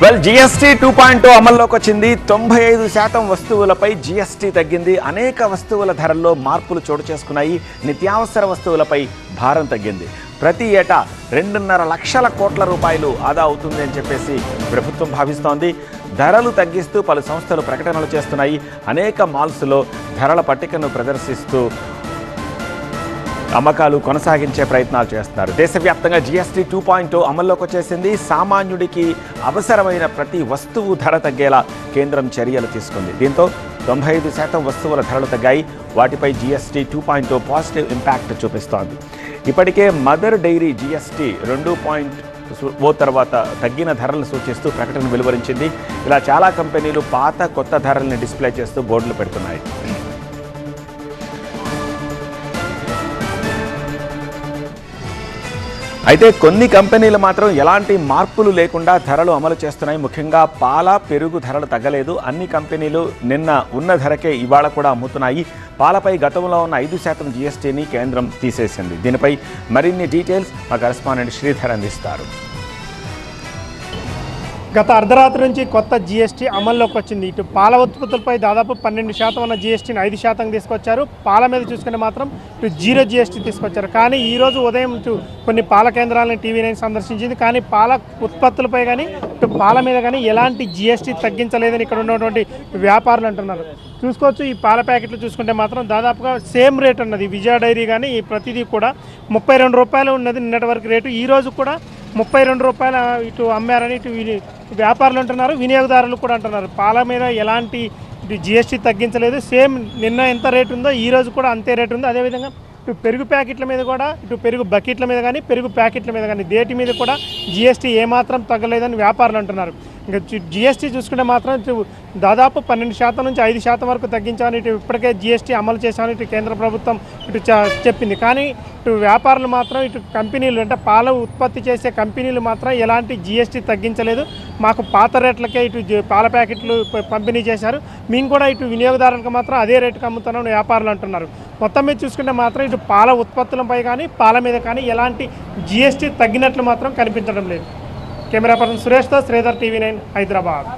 Well GST two point అమల్లోకి వచ్చింది. తొంభై ఐదు శాతం వస్తువులపై జిఎస్టీ తగ్గింది. అనేక వస్తువుల ధరల్లో మార్పులు చోటు చేసుకున్నాయి. నిత్యావసర వస్తువులపై భారం తగ్గింది. ప్రతి ఏటా రెండున్నర లక్షల కోట్ల రూపాయలు ఆదా అవుతుంది అని చెప్పేసి ప్రభుత్వం భావిస్తోంది. ధరలు తగ్గిస్తూ పలు సంస్థలు ప్రకటనలు చేస్తున్నాయి. అనేక మాల్స్లో ధరల పట్టికను ప్రదర్శిస్తూ అమ్మకాలు కొనసాగించే ప్రయత్నాలు చేస్తున్నారు. దేశవ్యాప్తంగా జీఎస్టీ టూ పాయింట్ అమల్లోకి వచ్చేసింది. సామాన్యుడికి అవసరమైన ప్రతి వస్తువు ధర తగ్గేలా కేంద్రం చర్యలు తీసుకుంది. దీంతో తొంభై ఐదు శాతం వస్తువుల ధరలు తగ్గాయి. వాటిపై GST two point positive impact చూపిస్తోంది. ఇప్పటికే మదర్ డైరీ జీఎస్టీ రెండు పాయింట్ ఓ తర్వాత తగ్గిన ధరలను సూచిస్తూ ప్రకటన వెలువరించింది. ఇలా చాలా కంపెనీలు పాత కొత్త ధరల్ని డిస్ప్లే చేస్తూ బోర్డులు పెడుతున్నాయి. అయితే కొన్ని కంపెనీలు మాత్రం ఎలాంటి మార్పులు లేకుండా ధరలు అమలు చేస్తున్నాయి. ముఖ్యంగా పాల పెరుగు ధరలు తగ్గలేదు. అన్ని కంపెనీలు నిన్న ఉన్న ధరకే ఇవాళ కూడా అమ్ముతున్నాయి. పాలపై గతంలో ఉన్న ఐదు శాతం జీఎస్టీని కేంద్రం తీసేసింది. దీనిపై మరిన్ని డీటెయిల్స్ మా కరెస్పాండెంట్ శ్రీధర్ అందిస్తారు. గత అర్ధరాత్రి నుంచి కొత్త జీఎస్టీ అమల్లోకి వచ్చింది. ఇటు పాల ఉత్పత్తులపై దాదాపు పన్నెండు శాతం ఉన్న జీఎస్టీని ఐదు శాతం తీసుకొచ్చారు. పాల మీద చూసుకుంటే మాత్రం ఇటు జీరో జీఎస్టీ తీసుకొచ్చారు. కానీ ఈరోజు ఉదయం ఇటు కొన్ని పాల కేంద్రాలను టీవీ నైన్ సందర్శించింది. కానీ పాల ఉత్పత్తులపై కానీ ఇటు పాల మీద కానీ ఎలాంటి జీఎస్టీ తగ్గించలేదని ఇక్కడ ఉన్నటువంటి వ్యాపారులు అంటున్నారు. చూసుకోవచ్చు ఈ పాల ప్యాకెట్లు చూసుకుంటే మాత్రం దాదాపుగా సేమ్ రేట్ ఉన్నది విజయ డైరీ కానీ ఈ ప్రతిదీ కూడా ముప్పై రెండు రూపాయలు ఉన్నది. నిన్నటి వరకు రేటు. ఈరోజు కూడా ముప్పై రెండు రూపాయల ఇటు అమ్మారని ఇటు వ్యాపారులు అంటున్నారు వినియోగదారులు కూడా అంటున్నారు. పాల మీద ఎలాంటి ఇటు జిఎస్టీ తగ్గించలేదు. సేమ్ నిన్న ఎంత రేటు ఉందో ఈ రోజు కూడా అంతే రేటు ఉందో. అదేవిధంగా ఇటు పెరుగు ప్యాకెట్ల మీద కూడా ఇటు పెరుగు బకెట్ల మీద కానీ పెరుగు ప్యాకెట్ల మీద కానీ దేటి మీద కూడా జిఎస్టీ ఏమాత్రం తగ్గలేదని వ్యాపారులు అంటున్నారు. ఇంకా జిఎస్టీ చూసుకుంటే మాత్రం దాదాపు పన్నెండు శాతం నుంచి ఐదు శాతం వరకు తగ్గించామని ఇటు ఇప్పటికే జిఎస్టీ అమలు చేశామని ఇటు కేంద్ర ప్రభుత్వం ఇటు చెప్పింది. కానీ ఇటు వ్యాపారులు మాత్రం ఇటు కంపెనీలు అంటే పాల ఉత్పత్తి చేసే కంపెనీలు మాత్రం ఎలాంటి జిఎస్టీ తగ్గించలేదు. మాకు పాత రేట్లకే ఇటు జ- పాల ప్యాకెట్లు పంపిణీ చేశారు. మేము కూడా ఇటు వినియోగదారులకు మాత్రం అదే రేటుకు అమ్ముతున్నామని వ్యాపారులు అంటున్నారు. మొత్తం మీద చూసుకుంటే మాత్రం ఇటు పాల ఉత్పత్తులపై కానీ పాల మీద కానీ ఎలాంటి జిఎస్టీ తగ్గినట్లు మాత్రం కనిపించడం లేదు. కెమెరా పర్సన్ సురేష్తో శ్రీధర్ టీవీ నైన్ హైదరాబాద్.